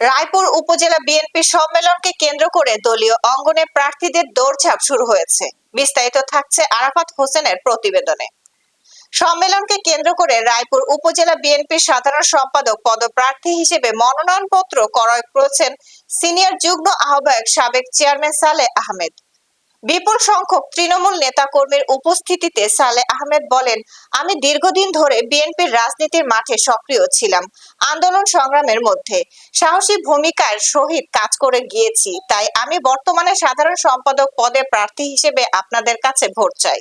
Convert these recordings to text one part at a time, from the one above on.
রায়পুর উপজেলা বিএনপি সম্মেলনকে কেন্দ্র করে দলীয় অঙ্গনে প্রার্থীদের দৌড়ঝাঁপ শুরু হয়েছে। বিস্তারিত থাকছে আরাফাত হোসেনের প্রতিবেদনে। সম্মেলনকে কেন্দ্র করে রায়পুর উপজেলা বিএনপির সাধারণ সম্পাদক, পদপ্রার্থী হিসেবে মনোনয়নপত্র ক্রয় করেছেন সিনিয়র যুগ্ম আহ্বায়ক সাবেক চেয়ারম্যান সালে আহমেদ। বিপুল সংখ্যক তৃণমূল নেতাকর্মীর উপস্থিতিতে সালে আহমেদ বলেন, আমি দীর্ঘদিন ধরে বিএনপির রাজনীতির মাঠে সক্রিয় ছিলাম, আন্দোলন সংগ্রামের মধ্যে। সাহসী ভূমিকার সহিত কাজ করে গিয়েছি, তাই আমি বর্তমানে সাধারণ সম্পাদক পদে প্রার্থী হিসেবে আপনাদের কাছে ভোট চাই।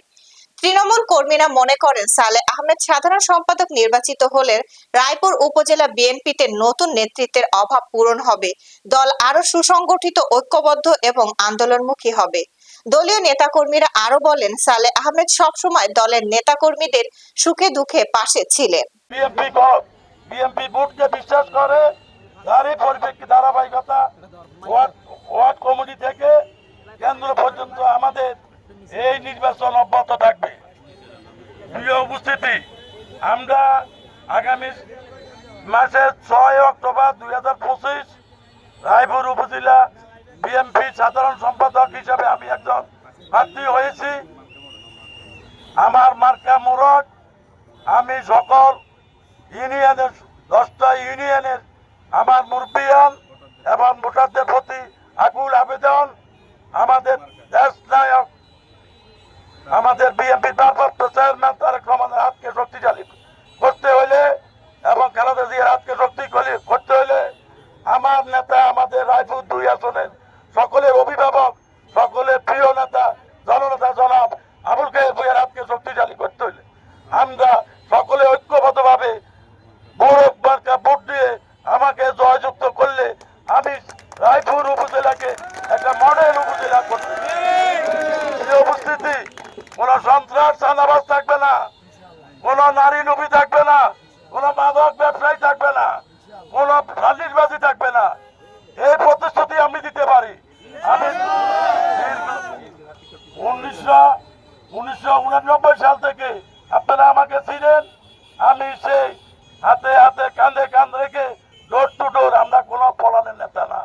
তৃণমূল কর্মীরা মনে করেন, সালে আহমেদ সাধারণ সম্পাদক নির্বাচিত হলে রায়পুর উপজেলা বিএনপিতে নতুন নেতৃত্বের অভাব পূরণ হবে। দল আরও সুসংগঠিত, ঐক্যবদ্ধ এবং আন্দোলনমুখী হবে। দলীয় নেতাকর্মীরা আরও বলেন, সালে আহমেদ সবসময় দলের নেতাকর্মীদের সুখে দুঃখে পাশে ছিলেন। বিএনপি ভোটকে বিশ্বাস করে তারই পরিপ্রেক্ষিতে ধারাবাহিকতা ওয়ার্ড কমিটি থেকে কেন্দ্র পর্যন্ত আমাদের এই নির্বাচন অব্যাহত থাকবে। উপস্থিতি, আমরা আগামী মাসের ছয় অক্টোবর দুই হাজার পঁচিশ রায়পুর উপজেলা বিএনপি সাধারণ সম্পাদক হিসাবে আমি একজন প্রার্থী হয়েছি। আমার মার্কা মোরক আমি সকল ইউনিয়নের, দশটা ইউনিয়নের আমার মুরব্বিয়ান এবং ভোটারদের প্রতি আকুল আবেদন। আমাদের দেশ নায়ক, আমাদের বিএনপি ভারপ্রাপ্ত চেয়ারম্যান তারেক রহমানের হাতকে শক্তিশালী করতে হলে এবং খালেদা জিয়ার হাতকে শক্তি করে- করতে হলে আমার নেতা আমাদের রায়পুর দুই আসনের সকলের অভিভাবক সকলের প্রিয় নেতা জননেতা জনাব আবুল কাহের ভুইয়ার হাতকে শক্তিশালী করতে হলে আমরা সকলে ঐক্যবদ্ধভাবে গৌরব মার্কা ভোট দিয়ে আমাকে জয়যুক্ত করলে আমি রায়পুর উপজেলাকে একটা করতে। এই উপস্থিতি, কোন সন্ত্রাস, চাঁদাবাজ থাকবে না। কোন নারী লোভী থাকবে না, কোন মাদক ব্যবসায়ী থাকবে না, কোন ফাঁসিসবাজি থাকবে না। এই প্রতিশ্রুতি আমি দিতে পারি। আমি উনিশশো সাল থেকে আপনারা আমাকে ছিলেন আমি সেই হাতে হাতে কাঁধে কাঁধ রেখে ডোর টু ডোর আমরা কোনো পলানের নেতা না।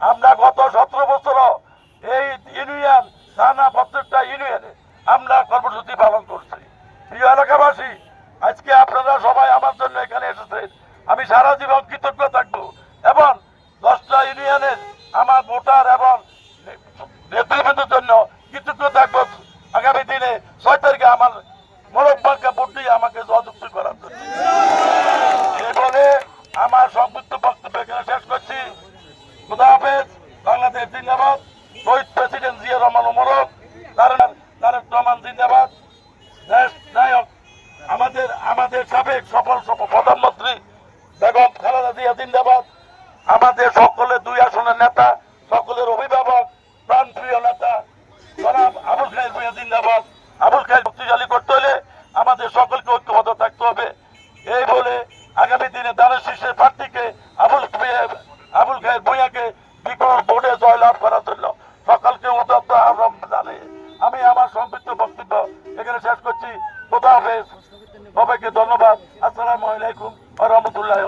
আমরা আজকে আপনারা সবাই আমার জন্য এখানে এসেছেন। আমি সারা জীবন কৃতজ্ঞ থাকব। এবং দশটা ইউনিয়নের আমার ভোটার এবং নেতৃবৃন্দের জন্য কৃতজ্ঞ থাকব। আগামী দিনে ছয় তারিখে আমার মোরব্বাকে ভোট দিয়ে আমাকে সহযুক্ত করার জন্য। এই বলে আমার সংক্ষিপ্ত বক্তব্য এখানে শেষ করছি। খুদা হাফেজ, বাংলাদেশ জিন্দাবাদ। শহীদ প্রেসিডেন্ট জিয়া রহমান মোরক তারেক তারেক রহমান জিন্দাবাদ। আমাদের সাবেক সফল প্রধানমন্ত্রী বেগম খালেদা জিয়া জিন্দাবাদ, আমাদের সকলের দুই আসনের নেতা, সকলের অভিভাবক, প্রাণপ্রিয় নেতা আবুল ভুইয়া জিন্দাবাদ। আবুল খায়ের শক্তিশালী করতে হলে আমাদের সকলকে ঐক্যবদ্ধ থাকতে হবে। এই বলে আগামী দিনে দানের শীর্ষের প্রার্থীকে আবুল আবুল খায়ের ভুইয়াকে বিপুল ভোটে জয়লাভ করার জন্য সকলকে উদ্যত আহ্বান জানিয়ে আমি আমার সংক্ষিপ্ত বক্তব্য এখানে শেষ করছি। কোথা হাফেজ। সবাইকে ধন্যবাদ। আসসালামু আলাইকুম রহমতুল্লাহ